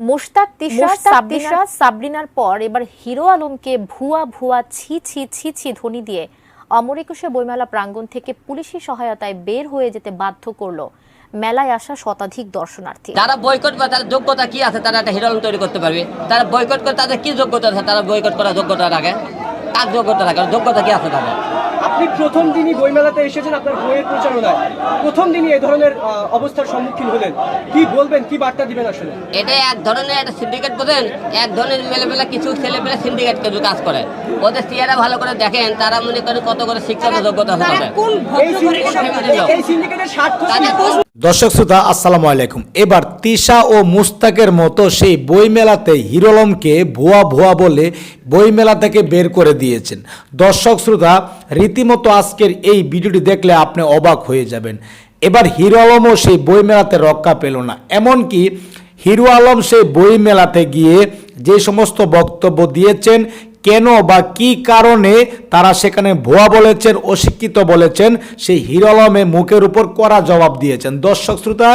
মোশতাক তিশা সাবরিনা সাবরিনার পর এবার হিরো আলমকে ভুয়া ভুয়া ছি ছি ছি ছি ধ্বনি দিয়ে অমর একুশে বইমেলা প্রাঙ্গণ থেকে পুলিশি সহায়তায় বের হয়ে যেতে বাধ্য করল মেলায় আসা শতাধিক দর্শনার্থী। যারা বয়কট করে তার যোগ্যতা কি আছে? তারা একটা হিরো আলম তৈরি করতে পারবে। তারা বয়কট করে তাদের কি যোগ্যতা আছে? তারা বয়কট করার যোগ্যতা রাখে কার যোগ্যতা রাখে যোগ্যতা কি আছে তাদের? আপনি প্রথম দিনই বইমেলাতে এসেছেন আপনার বইয়ের প্রচারণায়। প্রথম দিনই এই ধরনের অবস্থার সম্মুখীন হলেন। কি বলবেন কি বার্তা দিবেন আসলে? এটা এক ধরনের একটা সিন্ডিকেট বোঝেন এক ধরনের মেলামেলা কিছু ছেলেপেলে সিন্ডিকেট কিছু কাজ করে। ওদের চেহারা ভালো করে দেখেন তারা মনে করেন কত করে শিক্ষা যোগ্যতা হতে পারে এই সিন্ডিকেটের স্বার্থ কি? তাদের দর্শক শ্রোতা, আসসালামু আলাইকুম। এবার তিশা ও মুস্তাকের মতো সেই বইমেলাতে হিরোলমকে ভুয়া ভুয়া বলে বইমেলা থেকে বের করে দিয়েছেন। দর্শক শ্রোতা, রীতিমতো আজকের এই ভিডিওটি দেখলে আপনি অবাক হয়ে যাবেন। এবার হিরো আলমও সেই বইমেলাতে রক্ষা পেল না। এমনকি হিরো আলম সেই বইমেলাতে গিয়ে যে সমস্ত বক্তব্য দিয়েছেন কেন বা কি কারণে তারা সেখানে ভুয়া বলেছেন, অশিক্ষিত বলেছেন, সেই হিরলমে মুখের উপর করা জবাব দিয়েছেন। দর্শক শ্রোতা,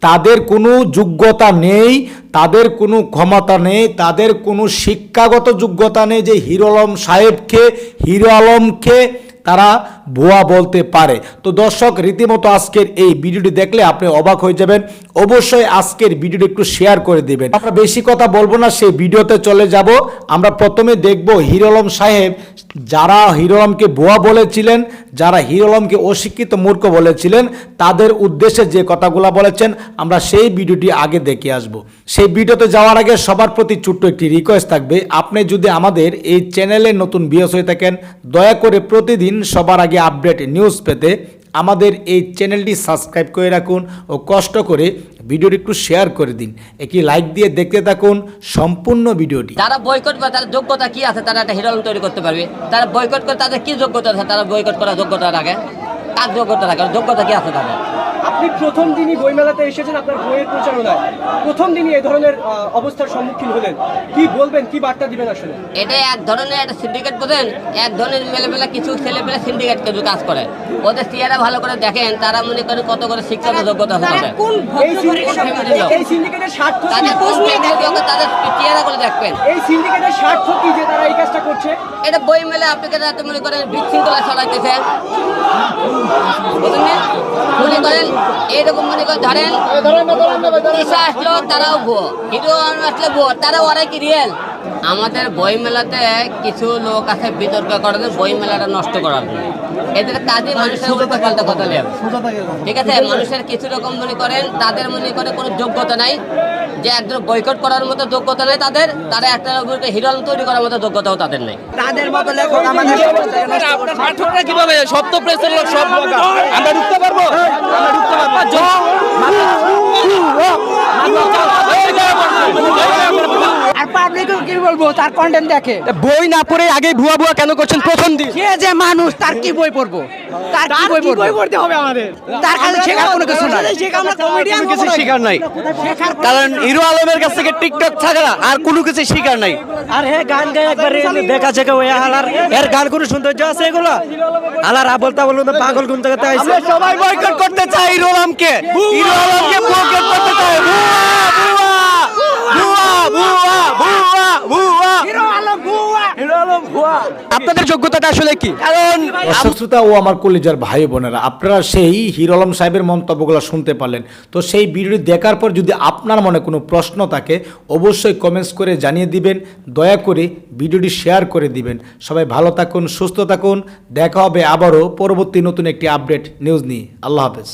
তাদের কোনো যোগ্যতা নেই, তাদের কোনো ক্ষমতা নেই, তাদের কোনো শিক্ষাগত যোগ্যতা নেই যে হিরো আলম সাহেবকে হিরো আলমকে তারা ভুয়া বলতে পারে। তো দর্শক, রীতিমতো আজকের এই ভিডিওটি দেখলে আপনি অবাক হয়ে যাবেন। অবশ্যই আজকের ভিডিওটি একটু শেয়ার করে দিবেন। আমরা বেশি কথা বলব না, সেই ভিডিওতে চলে যাব। আমরা প্রথমে দেখব হিরো আলম সাহেব যারা হিরো আলমকে ভুয়া বলেছিলেন, যারা হিরো আলমকে অশিক্ষিত মূর্খ বলেছিলেন, তাদের উদ্দেশ্যে যে কথাগুলো বলেছেন, আমরা সেই ভিডিওটি আগে দেখে আসব। সেই ভিডিওতে যাওয়ার আগে সবার প্রতি ছোট্ট একটি রিকোয়েস্ট থাকবে, আপনি যদি আমাদের এই চ্যানেলে নতুন বিয়স হয়ে থাকেন, দয়া করে প্রতিদিন সবার আগে আপডেট নিউজ পেতে আমাদের এই চ্যানেলটি সাবস্ক্রাইব করে রাখুন ও কষ্ট করে ভিডিওটি একটু শেয়ার করে দিন। একটি লাইক দিয়ে দেখতে থাকুন সম্পূর্ণ ভিডিওটি। তারা বয়কট করে, তাদের যোগ্যতা কি আছে? তারা একটা হিরোইন তৈরি করতে পারবে। তারা বয়কট করে, তাদের কি যোগ্যতা আছে? তারা বয়কট করার যোগ্যতা রাখে। কার যোগ্যতা রাখে? যোগ্যতা কি আছে তাদের? আপনি প্রথম দিনই বইমেলাতে এসেছেন আপনার বইয়ের প্রচারণায়। প্রথম দিনই এই ধরনের অবস্থার সম্মুখীন হলেন। কি বলবেন কি বার্তা দিবেন আসলে? এটা এক ধরনের একটা সিন্ডিকেট বোঝেন এক ধরনের মেলেবেলা কিছু ছেলেপেলে সিন্ডিকেট কিছু কাজ করে। ওদের চেহারা ভালো করে দেখেন তারা মনে করেন কত করে শিক্ষাগত যোগ্যতা আছে তাদের এই সিন্ডিকেটের স্বার্থ তাদের চেহারা করে দেখবেন। এই সিন্ডিকেটের স্বার্থ কি যে তারা এই কাজটা করছে? এটা বই মেলে আপনাকে যাতে মনে করেন বিশৃঙ্খলা ছড়াইতেছে। বুঝলেন? মনে করেন এইরকম মনে করেন ধরেন ঈশা আসলো তারাও ভুয়ো। হিরো আসলে ভুয়ো তারা ওরাই কি রিয়েল আমাদের বইমেলাতে কিছু লোক আছে বিতর্ক করে বইমেলাটা নষ্ট করার জন্য। এদের কাজে মানুষের উল্টো পাল্টা কথা লেবে ঠিক আছে মানুষের কিছু রকম মনে করেন তাদের মনে করে কোনো যোগ্যতা নাই যে একজন বয়কট করার মতো যোগ্যতা নেই তাদের তারা একটা হিরো আলম তৈরি করার মতো যোগ্যতাও তাদের নেই তাদের মতো লেখক আমাদের পাঠকরা কীভাবে প্রেসের লোক সব আমরা ঢুকতে পারব আমরা ঢুকতে পারব কি বলব? তার কন্টেন্ট দেখে। বই না পড়ে আগে ভুয়া ভুয়া কেন করছেন? প্রথম দিন। সে যে মানুষ তার কি বই পড়ব? তার কি বই পড়ব? পড়তে হবে আমাদের? তার কাছে শেখার কোনো কিছু নাই। কোনো কিছু শিকার নাই। কারণ হিরো আলমের কাছ থেকে টিকটক ছাড়া আর কোনো কিছু শিকার নাই। আর হে গান গায়ে একবারে দেখা ওই হালার এর গান কোনো সৌন্দর্য আছে এগুলো? হালার আবল তাবল পাগল গুন থেকে আইছে। সবাই বয়কট করতে চাই হিরো আলমকে। হিরো আলমকে বয়কট করতে চাই ভুয়া ভুয়া ভুয়া ভুয়া ভুয়া হিরো আলম ভুয়া আপনাদের যোগ্যতাটা আসলে কি? কারণ শ্রোতা ও আমার কলিজার ভাই বোনেরা, আপনারা সেই হিরো আলম সাহেবের মন্তব্যগুলো শুনতে পারলেন। তো সেই ভিডিওটি দেখার পর যদি আপনার মনে কোনো প্রশ্ন থাকে, অবশ্যই কমেন্টস করে জানিয়ে দিবেন, দয়া করে ভিডিওটি শেয়ার করে দিবেন। সবাই ভালো থাকুন, সুস্থ থাকুন, দেখা হবে আবারও পরবর্তী নতুন একটি আপডেট নিউজ নিয়ে। আল্লাহ হাফেজ।